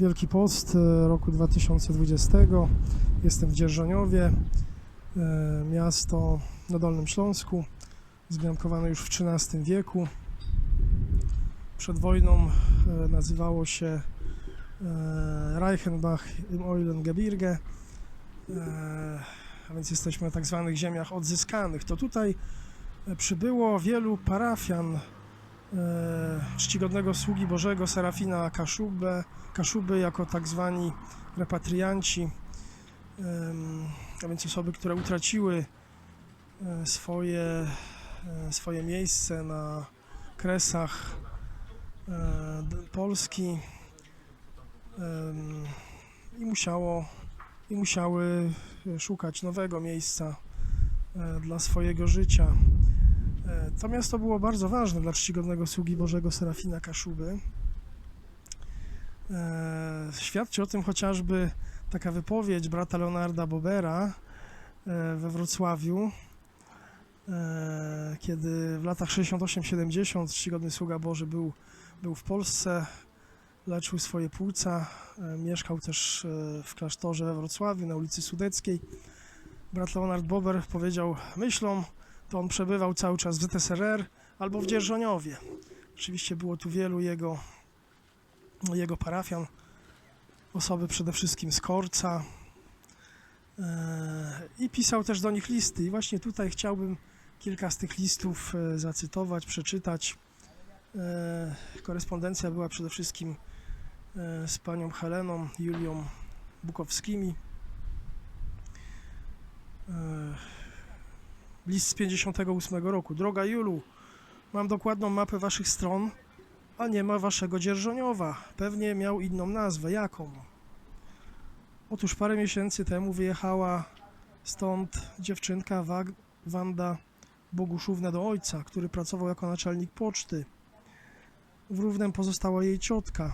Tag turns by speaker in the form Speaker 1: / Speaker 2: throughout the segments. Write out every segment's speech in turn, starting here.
Speaker 1: Wielki Post e, roku 2020. Jestem w Dzierżoniowie, e, miasto na Dolnym Śląsku, zmiankowane już w XIII wieku. Przed wojną e, nazywało się Reichenbach im Eulengebirge, a więc jesteśmy na tak zwanych ziemiach odzyskanych. To tutaj przybyło wielu parafian czcigodnego sługi Bożego Serafina Kaszubę, Kaszuby jako tak zwani repatrianci, a więc osoby, które utraciły e, swoje, e, swoje miejsce na kresach e, Polski i musiało i musiały szukać nowego miejsca e, dla swojego życia. To miasto było bardzo ważne dla czcigodnego sługi Bożego Serafina Kaszuby. E, Świadczy o tym chociażby taka wypowiedź brata Leonarda Bobera e, we Wrocławiu, e, kiedy w latach 68-70 czcigodny sługa Boży był, był w Polsce, leczył swoje płuca, mieszkał też w klasztorze we Wrocławiu na ulicy Sudeckiej. Brat Leonard Bober powiedział myślą, to on przebywał cały czas w ZSRR albo w Dzierżoniowie. Oczywiście było tu wielu jego, jego parafian, osoby przede wszystkim z Korca e, i pisał też do nich listy. I właśnie tutaj chciałbym kilka z tych listów e, zacytować, przeczytać. E, Korespondencja była przede wszystkim z panią Heleną, Julią Bukowskimi. E, List z 58 roku. Droga Julu, mam dokładną mapę waszych stron, a nie ma waszego dzierżoniowa. Pewnie miał inną nazwę. Jaką? Otóż parę miesięcy temu wyjechała stąd dziewczynka Wanda Boguszówna do ojca, który pracował jako naczelnik poczty. W Równem pozostała jej ciotka,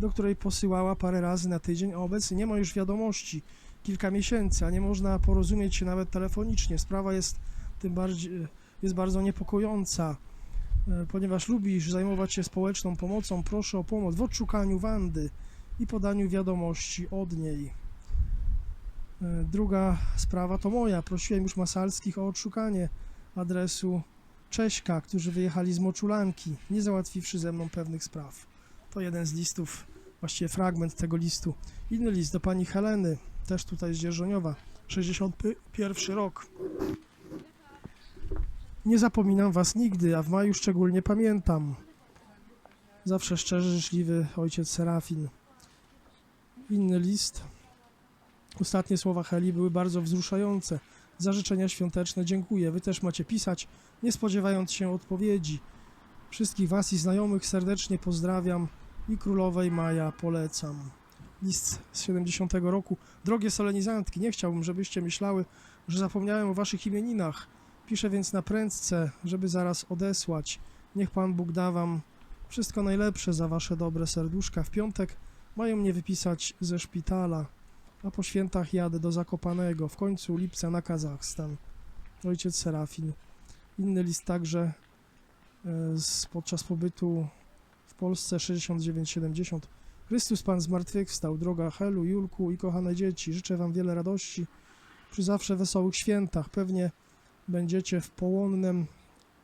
Speaker 1: do której posyłała parę razy na tydzień, a obecnie nie ma już wiadomości kilka miesięcy, a nie można porozumieć się nawet telefonicznie. Sprawa jest tym bardziej jest bardzo niepokojąca. E, Ponieważ lubisz zajmować się społeczną pomocą, proszę o pomoc w odszukaniu Wandy i podaniu wiadomości od niej. E, Druga sprawa to moja. Prosiłem już Masalskich o odszukanie adresu Cześka, którzy wyjechali z Moczulanki, nie załatwiwszy ze mną pewnych spraw. To jeden z listów, właściwie fragment tego listu. Inny list do pani Heleny, też tutaj z Dzierżoniowa, 61 rok. Nie zapominam was nigdy, a w maju szczególnie pamiętam. Zawsze szczerze życzliwy ojciec Serafin. Inny list. Ostatnie słowa Heli były bardzo wzruszające. Za życzenia świąteczne dziękuję. Wy też macie pisać, nie spodziewając się odpowiedzi. Wszystkich was i znajomych serdecznie pozdrawiam i królowej Maja polecam. List z 70 roku. Drogie solenizantki, nie chciałbym, żebyście myślały, że zapomniałem o waszych imieninach. Piszę więc na prędce, żeby zaraz odesłać. Niech Pan Bóg da wam wszystko najlepsze za wasze dobre serduszka. W piątek mają mnie wypisać ze szpitala, a po świętach jadę do Zakopanego, w końcu lipca na Kazachstan. Ojciec Serafin. Inny list także e, z, podczas pobytu w Polsce 69-70. Chrystus Pan zmartwychwstał, droga Helu, Julku i kochane dzieci. Życzę wam wiele radości przy zawsze wesołych świętach. Pewnie będziecie w Połonnem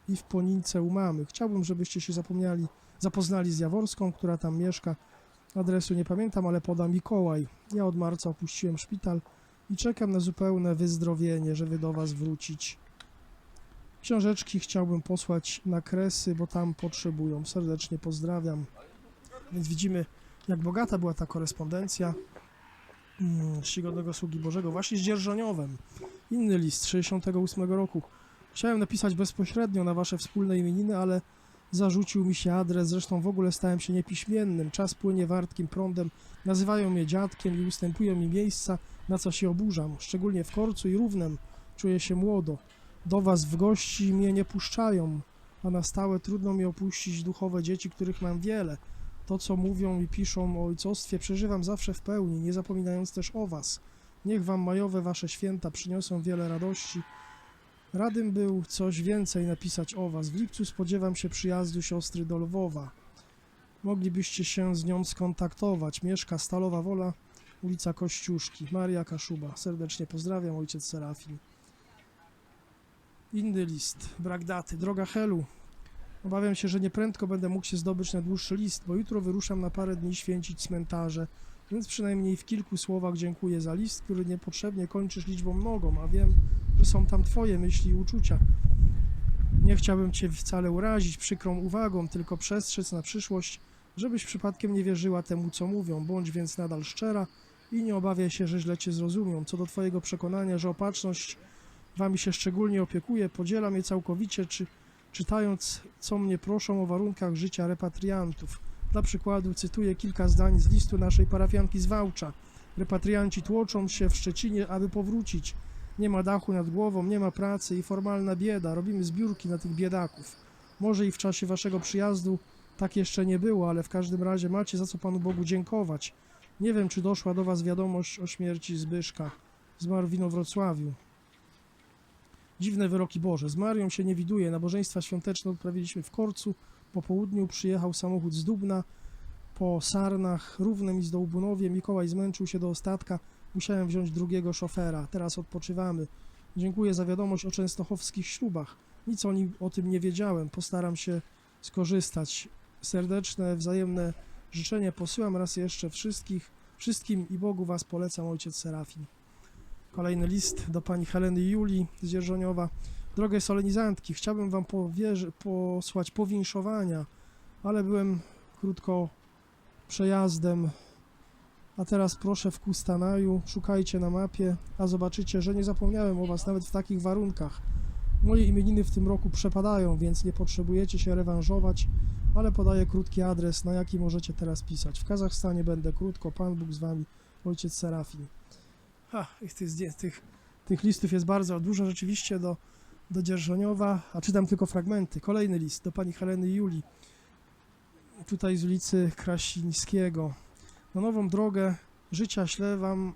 Speaker 1: i w Ponince u mamy. Chciałbym, żebyście się zapomniali, zapoznali z Jaworską, która tam mieszka. Adresu nie pamiętam, ale poda Mikołaj. Ja od marca opuściłem szpital i czekam na zupełne wyzdrowienie, żeby do was wrócić. Książeczki chciałbym posłać na kresy, bo tam potrzebują. Serdecznie pozdrawiam. Więc widzimy, jak bogata była ta korespondencja mm, czcigodnego sługi Bożego właśnie z Dzierżoniowem. Inny list z 68 roku. Chciałem napisać bezpośrednio na wasze wspólne imieniny, ale zarzucił mi się adres, zresztą w ogóle stałem się niepiśmiennym. Czas płynie wartkim prądem, nazywają mnie dziadkiem i ustępują mi miejsca, na co się oburzam. Szczególnie w Korcu i Równem czuję się młodo. Do was w gości mnie nie puszczają, a na stałe trudno mi opuścić duchowe dzieci, których mam wiele. To, co mówią i piszą o ojcostwie, przeżywam zawsze w pełni, nie zapominając też o was. Niech wam majowe wasze święta przyniosą wiele radości. Radym był coś więcej napisać o was. W lipcu spodziewam się przyjazdu siostry do Lwowa. moglibyście się z nią skontaktować. Mieszka Stalowa Wola, ulica Kościuszki. Maria Kaszuba. Serdecznie pozdrawiam, ojciec Serafin. Inny list, brak daty. Droga Helu, obawiam się, że nieprędko będę mógł się zdobyć na dłuższy list, bo jutro wyruszam na parę dni święcić cmentarze, więc przynajmniej w kilku słowach dziękuję za list, który niepotrzebnie kończysz liczbą mnogą, a wiem, że są tam twoje myśli i uczucia. Nie chciałbym cię wcale urazić przykrą uwagą, tylko przestrzec na przyszłość, żebyś przypadkiem nie wierzyła temu, co mówią. Bądź więc nadal szczera i nie obawiaj się, że źle cię zrozumią. Co do twojego przekonania, że opatrzność wami się szczególnie opiekuje, podzielam je całkowicie, czy czytając, co mnie proszą o warunkach życia repatriantów. Dla przykładu cytuję kilka zdań z listu naszej parafianki z Wałcza. Repatrianci tłoczą się w Szczecinie, aby powrócić. Nie ma dachu nad głową, nie ma pracy i formalna bieda. Robimy zbiórki na tych biedaków. Może i w czasie waszego przyjazdu tak jeszcze nie było, ale w każdym razie macie za co Panu Bogu dziękować. Nie wiem, czy doszła do was wiadomość o śmierci Zbyszka. Zmarł w Inowrocławiu. Dziwne wyroki Boże. Z Marią się nie widuje. Nabożeństwa świąteczne odprawiliśmy w Korcu. Po południu przyjechał samochód z Dubna. Po Sarnach, Równem i Zdołbunowie. Mikołaj zmęczył się do ostatka. Musiałem wziąć drugiego szofera. Teraz odpoczywamy. Dziękuję za wiadomość o częstochowskich ślubach. Nic o, nim, o tym nie wiedziałem. Postaram się skorzystać. Serdeczne, wzajemne życzenie posyłam raz jeszcze wszystkich, wszystkim i Bogu Was polecam, ojciec Serafin. Kolejny list do pani Heleny Julii z Dzierżoniowa. Drogie solenizantki, chciałbym Wam posłać powinszowania, ale byłem krótko przejazdem, a teraz proszę w Kustanaju, szukajcie na mapie, a zobaczycie, że nie zapomniałem o Was nawet w takich warunkach. Moje imieniny w tym roku przepadają, więc nie potrzebujecie się rewanżować, ale podaję krótki adres, na jaki możecie teraz pisać. W Kazachstanie będę krótko, Pan Bóg z Wami, Ojciec Serafin. Ha, tych, tych, tych listów jest bardzo dużo rzeczywiście do, do Dzierżoniowa, a czytam tylko fragmenty. Kolejny list do Pani Heleny Julii, tutaj z ulicy Krasińskiego. Na nową drogę życia ślę Wam,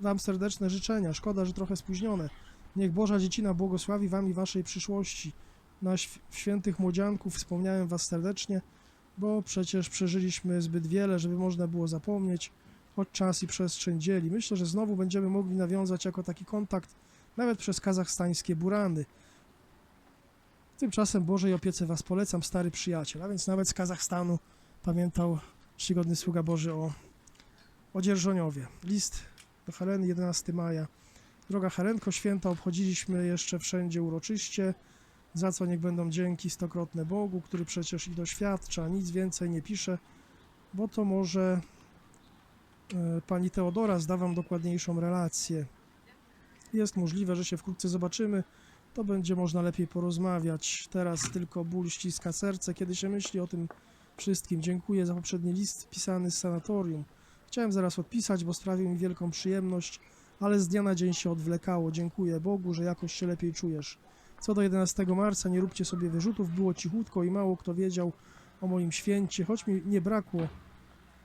Speaker 1: wam serdeczne życzenia. Szkoda, że trochę spóźnione. Niech Boża Dziecina błogosławi Wam i Waszej przyszłości. Na św- świętych młodzianków wspomniałem Was serdecznie, bo przecież przeżyliśmy zbyt wiele, żeby można było zapomnieć, choć czas i przestrzeń dzieli. Myślę, że znowu będziemy mogli nawiązać jako taki kontakt nawet przez kazachstańskie burany. Tymczasem Bożej opiece Was polecam, stary przyjaciel, a więc nawet z Kazachstanu pamiętał czcigodny sługa Boży o, o Dzierżoniowie. List do Heleny 11 maja. Droga Helenko, święta obchodziliśmy jeszcze wszędzie uroczyście, za co niech będą dzięki stokrotne Bogu, który przecież i doświadcza, nic więcej nie pisze, bo to może pani Teodora zda wam dokładniejszą relację. Jest możliwe, że się wkrótce zobaczymy, to będzie można lepiej porozmawiać. Teraz tylko ból ściska serce, kiedy się myśli o tym wszystkim. Dziękuję za poprzedni list pisany z sanatorium. Chciałem zaraz odpisać, bo sprawił mi wielką przyjemność, ale z dnia na dzień się odwlekało. Dziękuję Bogu, że jakoś się lepiej czujesz. Co do 11 marca, nie róbcie sobie wyrzutów, było cichutko i mało kto wiedział o moim święcie, choć mi nie brakło,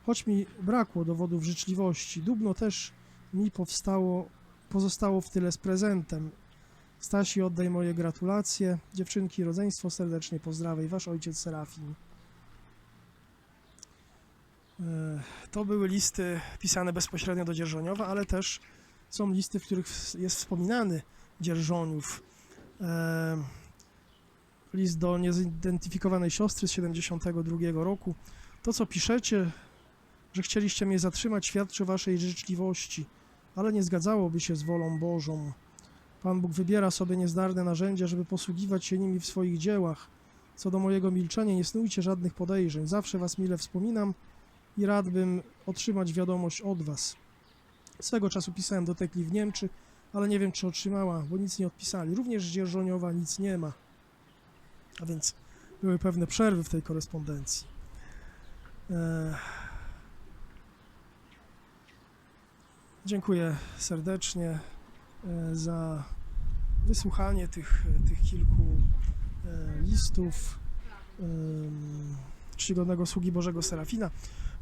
Speaker 1: choć mi brakło dowodów życzliwości. Dubno też mi powstało, pozostało w tyle z prezentem. Stasi, oddaj moje gratulacje. Dziewczynki, rodzeństwo serdecznie pozdrawiam. Wasz ojciec Serafin. E, To były listy pisane bezpośrednio do Dzierżoniowa, ale też są listy, w których jest wspominany Dzierżoniów. E, List do niezidentyfikowanej siostry z 72 roku. To, co piszecie, że chcieliście mnie zatrzymać, świadczy waszej życzliwości, ale nie zgadzałoby się z wolą Bożą. Pan Bóg wybiera sobie niezdarne narzędzia, żeby posługiwać się nimi w swoich dziełach. Co do mojego milczenia, nie snujcie żadnych podejrzeń. Zawsze was mile wspominam i rad bym otrzymać wiadomość od was. Swego czasu pisałem do Tekli w Niemczy, ale nie wiem, czy otrzymała, bo nic nie odpisali. Również Dzierżoniowa nic nie ma. A więc były pewne przerwy w tej korespondencji. E... Dziękuję serdecznie e, za wysłuchanie tych, tych kilku e, listów czcigodnego sługi Bożego Serafina.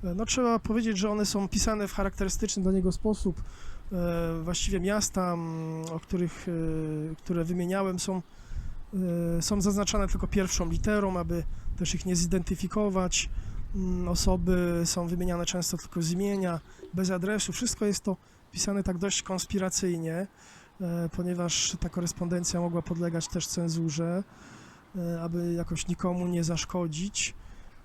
Speaker 1: E, No trzeba powiedzieć, że one są pisane w charakterystyczny dla niego sposób. Właściwie miasta, o których, które wymieniałem, są, są zaznaczane tylko pierwszą literą, aby też ich nie zidentyfikować. osoby są wymieniane często tylko z imienia, bez adresu. Wszystko jest to pisane tak dość konspiracyjnie, e, ponieważ ta korespondencja mogła podlegać też cenzurze, e, aby jakoś nikomu nie zaszkodzić.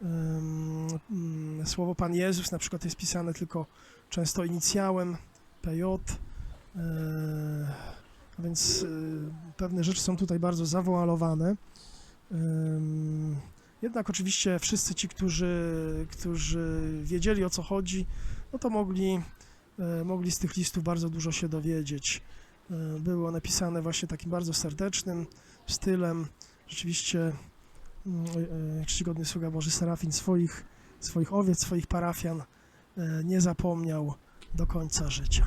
Speaker 1: Mm, Słowo Pan Jezus na przykład jest pisane tylko często inicjałem PJ, e, więc pewne rzeczy są tutaj bardzo zawoalowane. Jednak oczywiście wszyscy ci, którzy, którzy wiedzieli o co chodzi, no to mogli, mogli z tych listów bardzo dużo się dowiedzieć. E, Były one pisane właśnie takim bardzo serdecznym stylem. Rzeczywiście mm, e, czcigodny sługa Boży Serafin swoich, swoich owiec, swoich parafian e, nie zapomniał do końca życia.